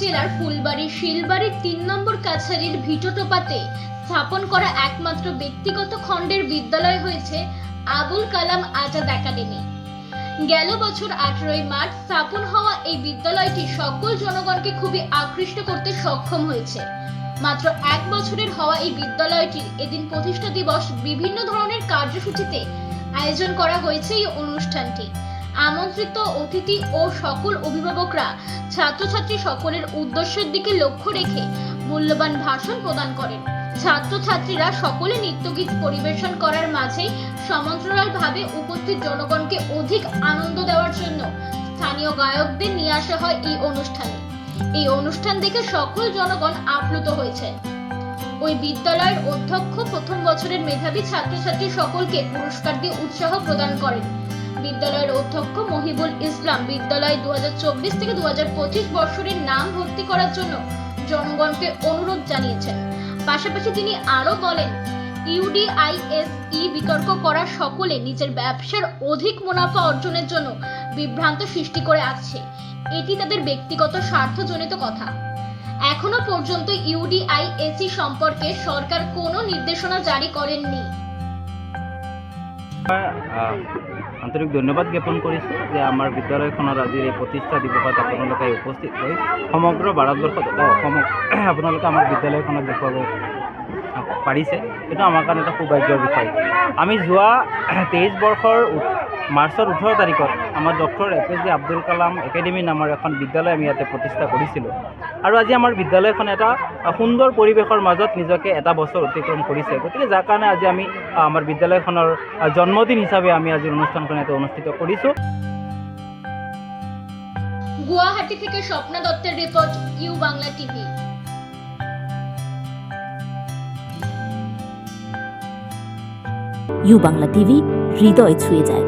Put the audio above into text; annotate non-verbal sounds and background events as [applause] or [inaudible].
জেলার ফুলবাড়ির শিলবাড়ির তিন নম্বর কাছারির ভিটোটোপাতে স্থাপন করা একমাত্র ব্যক্তিগত খণ্ডের বিদ্যালয় হয়েছে আবুল কালাম আজাদ একাডেমি। গেল বছর আঠারোই মার্চ স্থাপন হওয়া এই বিদ্যালয়টি সকল জনগণকে খুবই আকৃষ্ট করতে সক্ষম হয়েছে। মাত্র এক বছরের হওয়া এই বিদ্যালয়টির এদিন প্রতিষ্ঠা দিবস বিভিন্ন ধরনের কার্যসূচিতে আয়োজন করা হয়েছে এই অনুষ্ঠানটি। আমন্ত্রিত অতিথি ও সকল অভিভাবকরা ছাত্রছাত্রী সকলের উদ্দেশ্যের দিকে লক্ষ্য রেখে মূল্যবান ভাষণ প্রদান করেন। ছাত্রছাত্রীরা সকলে নৃত্যগীত পরিবেশন করার মাঝেই সমান্তরালভাবে উপস্থিত জনগণকে অধিক আনন্দ দেওয়ার জন্য স্থানীয় গায়কদের নিয়ে আসা হয় এই অনুষ্ঠানে। এই অনুষ্ঠান দেখে সকল জনগণ আপ্লুত হয়েছেন ওই বিদ্যালয়ের অধ্যক্ষ প্রথম বছরের মেধাবী ছাত্রছাত্রী সকলকে পুরস্কার দিয়ে উৎসাহ প্রদান করেন। বিদ্যালয়ের অধ্যক্ষ মহিবুল ইসলাম বিদ্যালয় দুহাজার চব্বিশ থেকে দু বর্ষরের নাম ভর্তি করার জন্য জনগণকে অনুরোধ জানিয়েছেন। পাশাপাশি তিনি আরও বলেন ইউডিআইএসই বিতর্ক করা সকলে নিজের ব্যবসার অধিক মুনাফা অর্জনের জন্য বিভ্রান্ত সৃষ্টি করে আসছে। এটি তাদের ব্যক্তিগত স্বার্থজনিত কথা। এখনও পর্যন্ত ইউডিআইএসি সম্পর্কে সরকার কোনো নির্দেশনা জারি করেননি। আহ, আন্তৰিক ধন্যবাদ জ্ঞাপন কৰিছোঁ যে আমাৰ বিদ্যালয়খনত আজিৰ এই প্ৰতিষ্ঠা দিৱসত আপোনালোকে উপস্থিত হৈ সমগ্ৰ ভাৰতবৰ্ষত তথা অসমক [clears throat] আপোনালোকে আমাৰ বিদ্যালয়খনত দেখুৱাব পাৰিছে। এইটো আমাৰ কাৰণে এটা সৌভাগ্যৰ বিষয়। আমি যোৱা [clears throat] তেইছ বৰ্ষৰ মাৰ্চৰ ওঠৰ তাৰিখত আমাৰ doctor A P J Abdul Kalam academy নামৰ এখন বিদ্যালয় আমি ইয়াতে প্ৰতিষ্ঠা কৰিছিলোঁ। আৰু আজি আমাৰ বিদ্যালয়খন এটা সুন্দৰ পৰিৱেশৰ মাজত নিজকে এটা বছৰ অতিক্ৰম কৰিছে। গতিকে যাৰ কাৰণে আজি আমি আমাৰ বিদ্যালয়খনৰ জন্মদিন হিচাপে আমি আজিৰ অনুষ্ঠানখন ইয়াতে অনুষ্ঠিত কৰিছোঁ। গুয়াহাটি থেকে স্বপ্না দত্তের report U Bangla TV. U Bangla TV হৃদয় ছুঁয়ে যায়।